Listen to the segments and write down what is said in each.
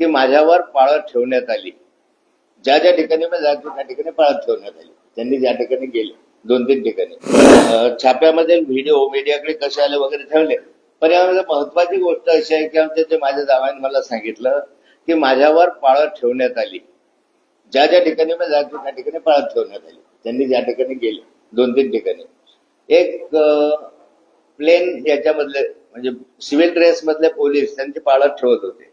की माझ्यावर पाळत ठेवण्यात आली. ज्या ज्या ठिकाणी मी जातो त्या ठिकाणी पाळत ठेवण्यात आली. त्यांनी ज्या ठिकाणी गेले दोन तीन ठिकाणी. छाप्यामध्ये व्हिडिओ मीडियाकडे कसे आले वगैरे ठेवले. पण यामध्ये महत्वाची गोष्ट अशी आहे की आमच्या ते माझ्या जावाने मला सांगितलं की माझ्यावर पाळत ठेवण्यात आली. ज्या ज्या ठिकाणी मी जातो त्या ठिकाणी पाळत ठेवण्यात आली. त्यांनी ज्या ठिकाणी गेले दोन तीन ठिकाणी. एक प्लेन याच्यामधले म्हणजे सिव्हिल ड्रेस मधले पोलीस त्यांची पाळत ठेवत होते.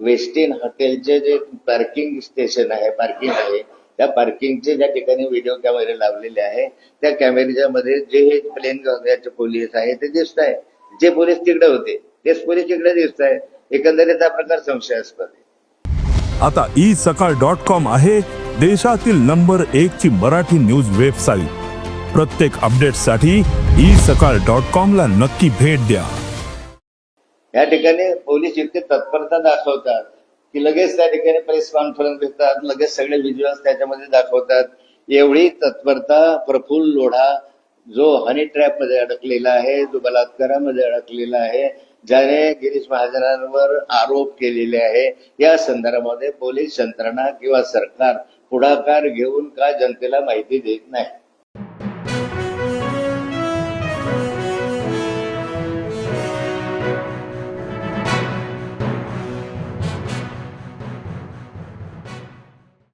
वेस्टिन हॉटेलचे जे पार्किंग स्टेशन आहे पार्किंग आहे त्या पार्किंगचे ज्या ठिकाणी व्हिडिओ कॅमेरे लावलेले आहे त्या कॅमेरेच्या मध्ये जे हे प्लेन याचे पोलीस आहे ते दिसत आहे. जे पोलीस तिकडे होते तेच पोलीस तिकडे दिसत आहे. एकंदरीत हा प्रकार संशयास्पद आहे. आता ई सकाळ डॉट कॉम आहे देशातील नंबर एक ची मराठी न्यूज वेबसाईट प्रत्येक अपडेटसाठी ई सकाळ डॉट कॉम ला नक्की भेट द्या. या ठिकाणी पोलीस इतके तत्परता दाखवतात की लगेच त्या ठिकाणी प्रेस कॉन्फरन्स घेतात लगेच सगळे व्हिज्युअल्स त्याच्यामध्ये दाखवतात. एवढी तत्परता प्रफुल्ल लोढा जो हनी ट्रॅपमध्ये अडकलेला आहे जो बलात्कारामध्ये अडकलेला आहे ज्याने गिरीश महाजनांवर आरोप केलेले आहे या संदर्भामध्ये पोलीस यंत्रणा किंवा सरकार पुढाकार घेऊन का जनतेला माहिती देत नाही?